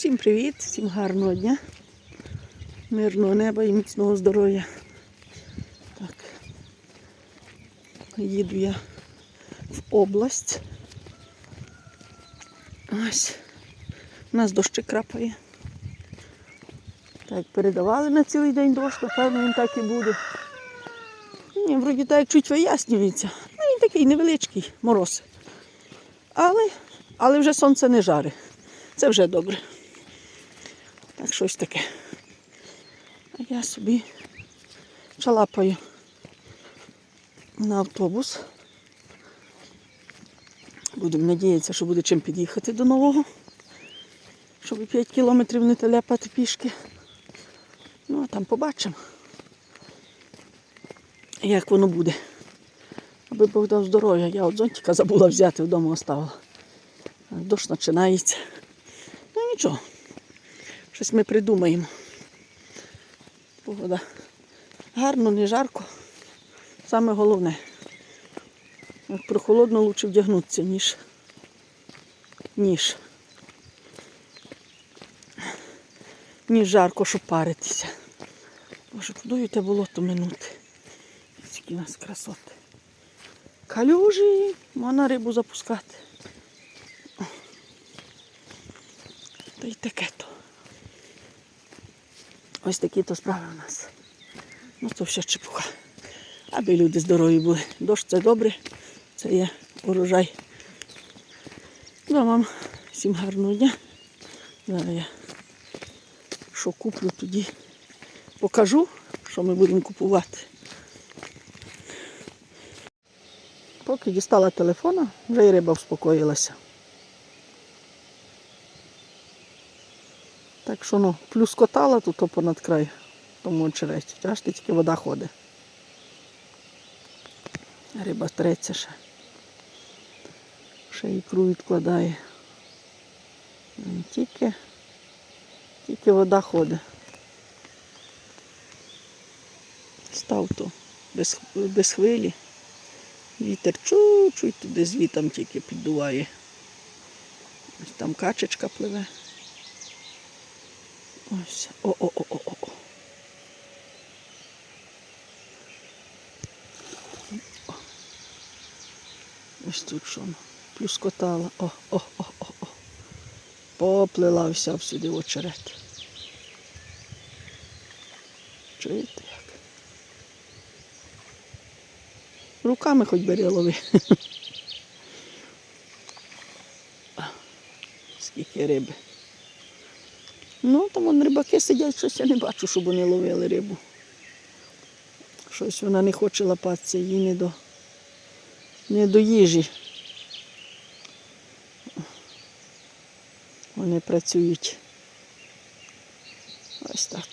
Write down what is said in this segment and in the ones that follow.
Всім привіт, всім гарного дня, мирного неба і міцного здоров'я. Так. Їду я в область. Ось. У нас дощі крапає. Так, передавали на цілий день дощ, напевно, він так і буде. Ні, вроді так чуть вияснюється. Ну, він такий невеличкий мороз. Але, але вже сонце не жарить. Це вже добре. Щось таке. А я собі шалапаю на автобус. Будемо надіятися, що буде чим під'їхати до нового, щоб 5 кілометрів не теляпати пішки. Ну, а там побачимо, як воно буде. Аби Бог дав здоров'я. Я от зонтика забула взяти, вдома оставила. Дощ починається. Ну нічого. Щось ми придумаємо. Погода. Гарно, не жарко. Саме головне. Прохолодно краще вдягнутися, ніж. Ніж. Ніж жарко, щоб паритися. Боже, куди те болото минути? Скільки нас красоти. Калюжі, можна рибу запускати. Та й таке то. Ось такі то справи у нас. Ну то все чепуха. Аби люди здорові були. Дощ це добре, це є урожай. Ну, вам всім гарного дня. Зараз я що куплю тоді. Покажу, що ми будемо купувати. Поки дістала телефона, вже і риба вспокоїлася. Так що ну, плюс котала тут понад край, тому очереті. Аж тільки вода ходить. Риба треться ще. Ще ікру відкладає. Тільки, тільки вода ходить. Став то без, без хвилі. Вітер чуть-чуть туди звітом тільки піддуває. Там качечка пливе. Ось. О-о-о-о-о. Ось тут що воно плюскотала. О, о, о, о, о. Поплила вся всюди в очерет. Чуєте як? Руками хоч бери лови. Скільки риби. Ну, там вон рибаки сидять, щось я не бачу, щоб вони ловили рибу. Щось вона не хоче лапатися, їй не до, не до їжі. Вони працюють. Ось так.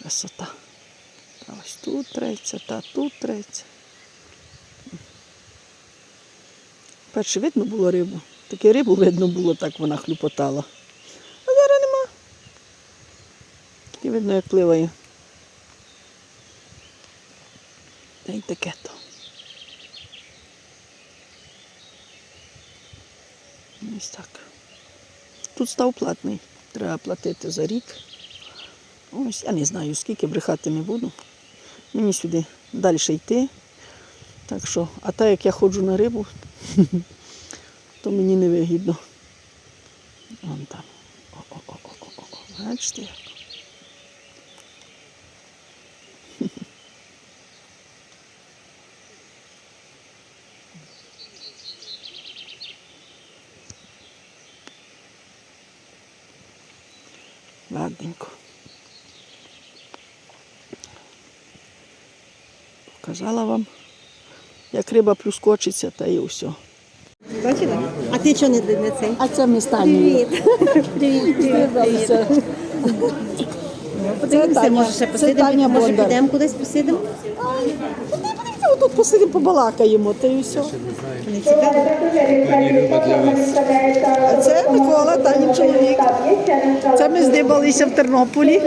Красота. Та ось тут треться, та тут треться. Перше видно було рибу. Таке рибу видно було, так вона хлюпотала. А зараз нема. Тільки видно, як пливає. Та й таке то. Ось так. Тут став платний. Треба платити за рік. Ось, я не знаю, скільки брехати не буду. Мені сюди далі йти. Так що, а так як я ходжу на рибу, то мені не вигідно. Вон там. О-о-о-о-о. Бачите як? Ладненько. Показала вам, як риба плюскочиться, та і все. Бачила? А ти чого не, не цей? А це ми стані. Привіт. Привіт. Привіт. Це Подивимося, може ще посидимо. Може підемо кудись посидимо? Тут посидимо, побалакаємо, та і все. Не цікаво? А це Микола, Тані чоловік. Це ми здибалися в Тернополі.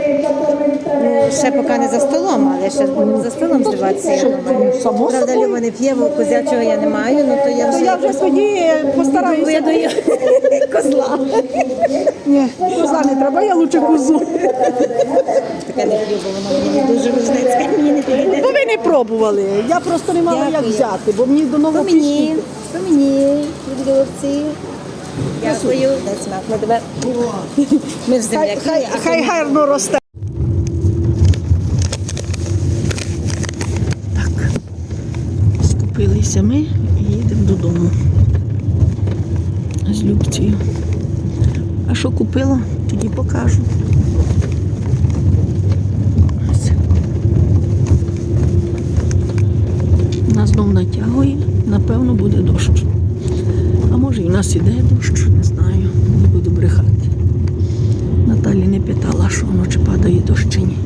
Ну, ще поки не за столом, але ще будемо за столом здаватися, я думаю. Ну, само Правда, собою. Люба не п'є, бо козячого я не маю, ну то я вже, Я вже тоді постараюся. видаю козла. Ні, коза не треба, я лучше козу. Таке не п'ю, бо воно мені дуже рушницьке, мені не підійде. Бо ви не пробували. Я просто не мала як Дякую. взяти, бо мені до То нового мені, то мені, від голубці. Дякую, дай смак на тебе. Ми ж Хай, земляки, хай, а хай гарно росте. Так, скупилися ми і їдемо додому з Любцею. А що купила, тоді покажу. Ось. Нас знов натягує, напевно, буде дощ. А може і в нас іде дощ, не знаю, не буду брехати. Наталі не питала, що воно чи падає дощ чи ні.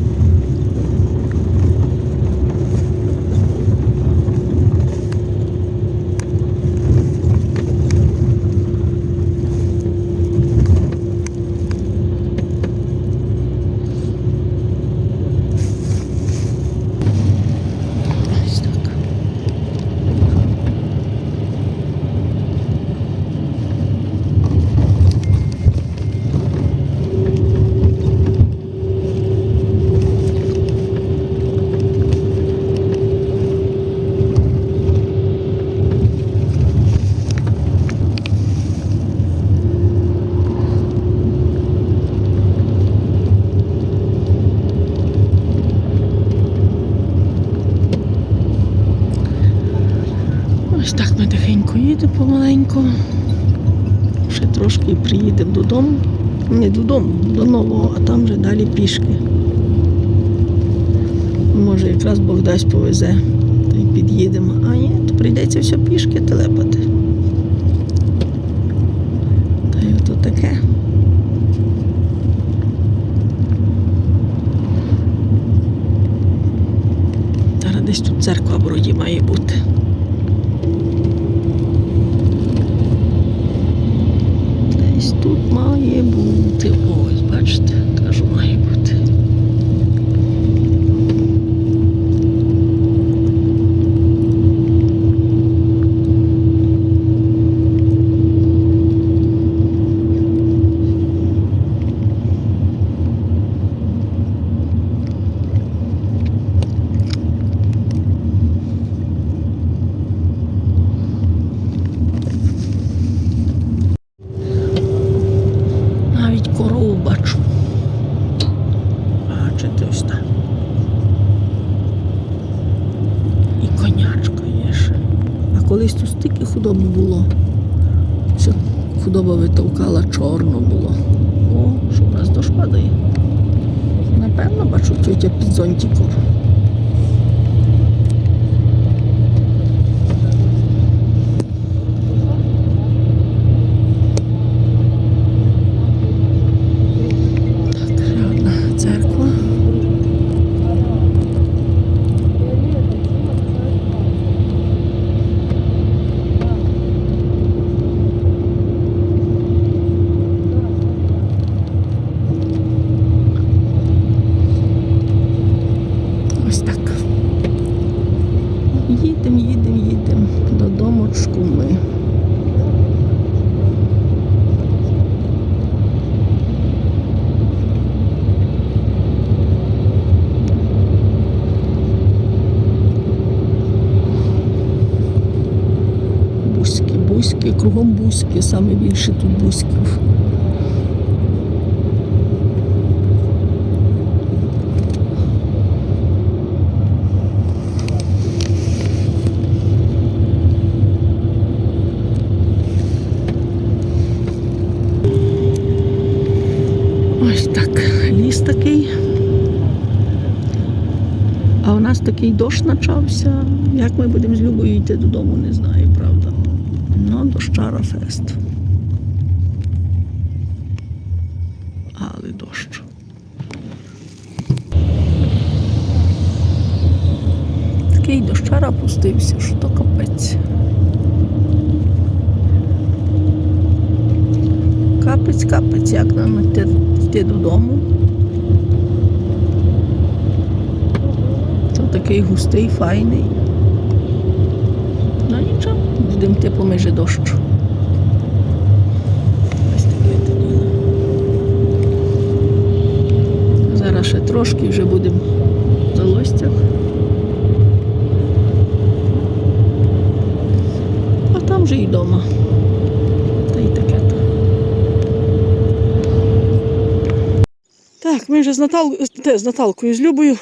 Ось так. Ми тихенько їдемо помаленьку. Ще трошки приїдемо додому. Не додому, до нового, а там вже далі пішки. Може, якраз Бог дасть повезе, та й під'їдемо. А ні, то прийдеться все пішки телепати. Та й ото таке. Зараз десь тут церква вроді має бути. Десь тут має бути. Ось, бачите, кажу, має бути. Навіть корову бачу. Бачите ось там. І конячка є ще. А колись тут стільки худоби було. Все худоба витовкала, чорно було. О, що в нас дощ падає. Напевно, бачу тетя під зонтиком. Так, ще одна церква. Ось так. Їдемо, їдемо, їдемо додомочку ми. Бузьки, кругом бузьки, саме більше тут бузьків. Ось так, ліс такий. А у нас такий дощ почався. Як ми будемо з Любою йти додому, не знаю, правда. Ну, дощара фест. Але дощ. Такий дощара пустився, що то капець. Капець, капець, як нам йти, йти додому. такий густий, файний. Ну нічого, будемо йти по межі дощу. Ось таке діло. Зараз ще трошки вже будемо в залостях. А там вже і вдома. Та й таке. Так, ми вже з, Натал... те, з Наталкою, з Любою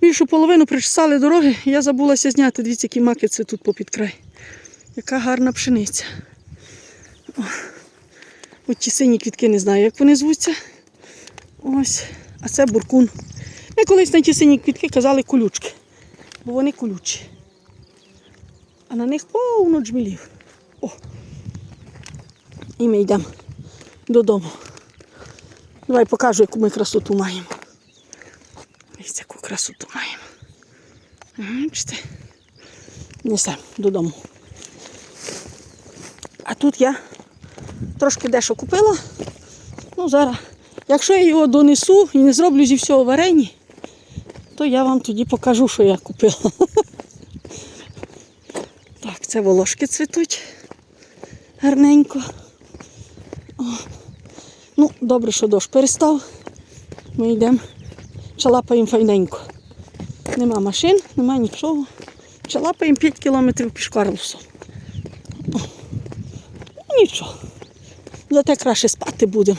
більшу половину причесали дороги. Я забулася зняти, дивіться, які маки цвітуть попід край. Яка гарна пшениця. О. От ті сині квітки не знаю, як вони звуться. Ось. А це буркун. Ми колись на ті сині квітки казали колючки, бо вони колючі. А на них повно джмелів. О. І ми йдемо додому. Давай покажу, яку ми красоту маємо. Ось яку красоту маємо. Бачите? Несемо додому. Тут я трошки дещо купила. Ну, зараз, якщо я його донесу і не зроблю зі всього варені, то я вам тоді покажу, що я купила. Так, це волошки цвітуть гарненько. О. Ну, добре, що дощ перестав. Ми йдемо, чалапаємо файненько. Нема машин, нема нічого. Чалапаємо 5 кілометрів пішкарлусом. Нічого. Зате краще спати будемо.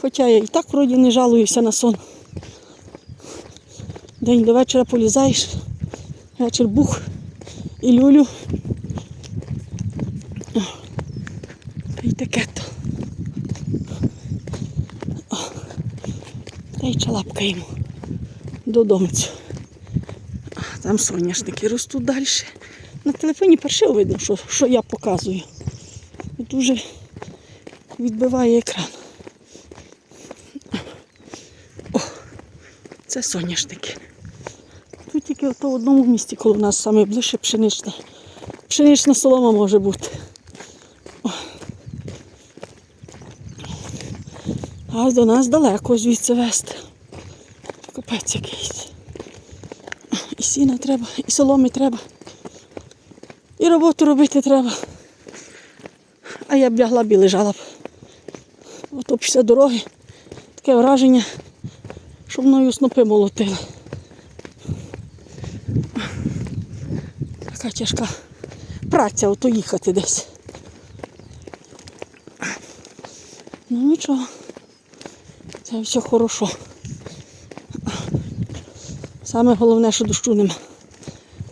Хоча я і так вроді не жалуюся на сон. День до вечора полізаєш, вечір бух і люлю. Та й таке то. Та й чалапкаємо додомцю. Там соняшники ростуть далі. На телефоні перше видно, що, що я показую. Дуже відбиває екран. О, це соняшники. Тут тільки в одному місці коло нас саме ближче пшенична. Пшенична солома може бути. О. А до нас далеко звідси вести. Капець якийсь. І сіна треба, і соломи треба. І роботу робити треба. А я б лягла б і лежала б. Ото після дороги таке враження, що мною снопи молотили. Така тяжка праця ото їхати десь. Ну нічого. Це все хорошо. Саме головне, що дощу нема.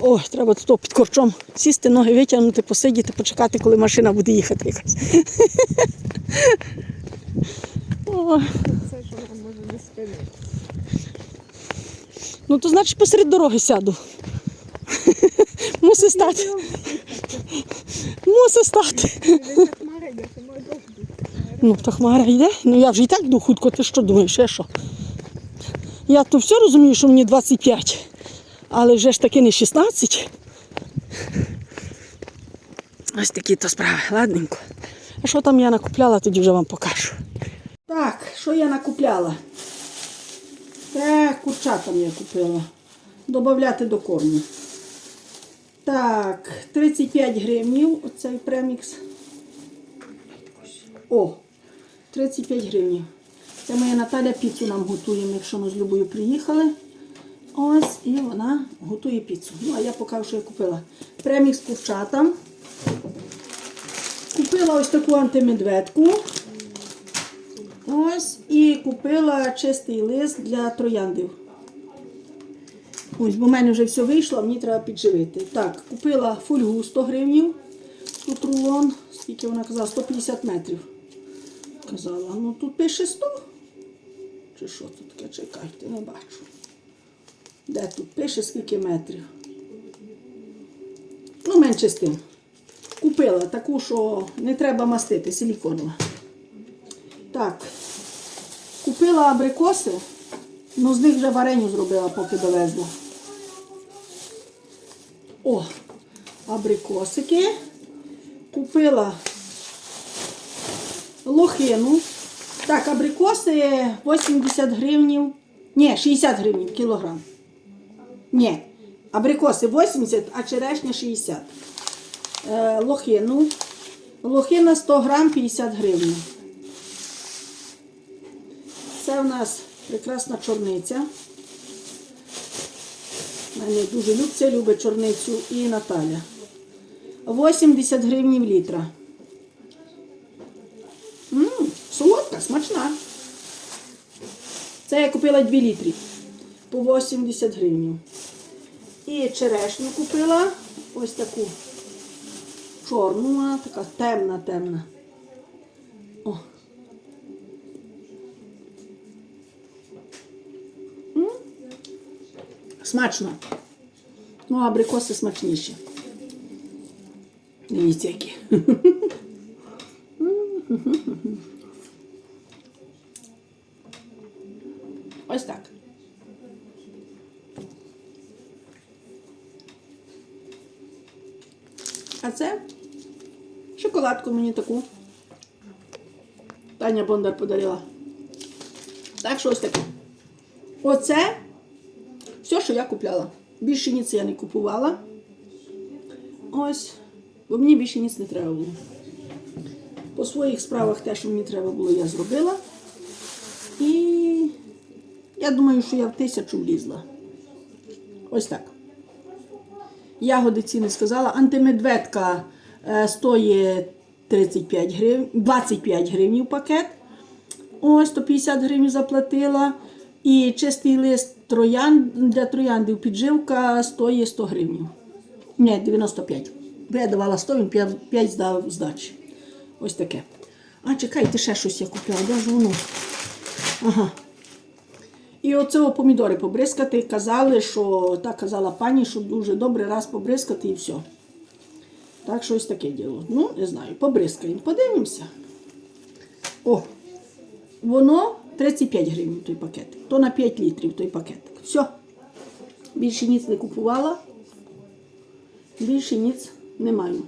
Ой, треба тут під корчом сісти, ноги витягнути, посидіти, почекати, коли машина буде їхати якась. Це що може не спинити. Ну то значить посеред дороги сяду. Мусить стати. Мусить стати. Ну, та хмара йде. Ну я вже і так йду хутко, ти що думаєш, ще що? Я то все розумію, що мені 25, але вже ж таки не 16. Ось такі то справи, ладненько. А що там я накупляла, тоді вже вам покажу. Так, що я накупляла? Це курчатам я купила. Добавляти до корму. Так, 35 гривнів оцей премікс. О, 35 гривень. Це моя Наталя піцу нам готує, якщо ми з Любою приїхали. Ось, і вона готує піцу. Ну, а я покажу, що я купила. Премікс курчатам. Купила ось таку антимедведку. Ось, і купила чистий лист для трояндів. Ось, бо в мене вже все вийшло, мені треба підживити. Так, купила фольгу 100 гривнів. Тут рулон, скільки вона казала, 150 метрів. Казала, ну тут пише 100. Чи що тут таке? Чекайте, не бачу. Де тут пише скільки метрів? Ну, менше з тим. Купила таку, що не треба мастити, силіконова. Так. Купила абрикоси, ну з них вже вареню зробила, поки довезла. О, абрикосики. Купила лохину. Так, абрикоси 80 гривнів. Ні, 60 гривень кілограм. Ні, абрикоси 80, а черешня 60. Е, лохину. Лохина 100 грам 50 гривень. Це у нас прекрасна чорниця. Мене дуже любця, любить чорницю і Наталя. 80 гривень літра. М, солодка, смачна. Це я купила 2 літри по 80 гривень. І черешню купила ось таку чорну, така темна, темна. О. Смачно. Ну, абрикоси смачніші. Дивіться, які. Ось так. Це шоколадку мені таку. Таня Бондар подарила. Так що ось таке. Оце все, що я купляла. Більше ніц я не купувала. Ось. Бо мені більше ніц не треба було. По своїх справах те, що мені треба було, я зробила. І я думаю, що я в тисячу влізла. Ось так. Ягоди ціни сказала. Антимедведка е, стоїть 35 гривень, 25 гривень пакет. Ось 150 гривень заплатила. І чистий лист троян для трояндів підживка стоїть 100 гривень. Ні, 95. Бо я давала 100, він 5, 5 здав здачі. Ось таке. А, чекайте, ще щось я купила. Де ж воно? Ага. І оце помідори побризкати. Казали, що так казала пані, що дуже добре раз побризкати і все. Так що ось таке діло. Ну, не знаю, побризкаємо, подивимося. О, воно 35 гривень той пакетик. То на 5 літрів той пакетик. Все. Більше ніц не купувала. Більше ніц не маю.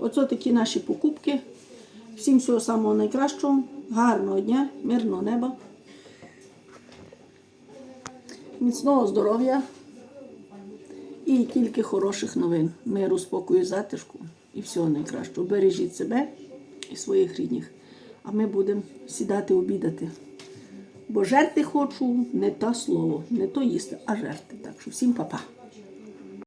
Оце такі наші покупки. Всім всього самого найкращого, гарного дня, мирного неба. Міцного здоров'я і тільки хороших новин. Миру, спокою, затишку і всього найкращого. Бережіть себе і своїх рідних. А ми будемо сідати обідати. Бо жерти хочу не те слово, не то їсти, а жерти. Так що всім па-па.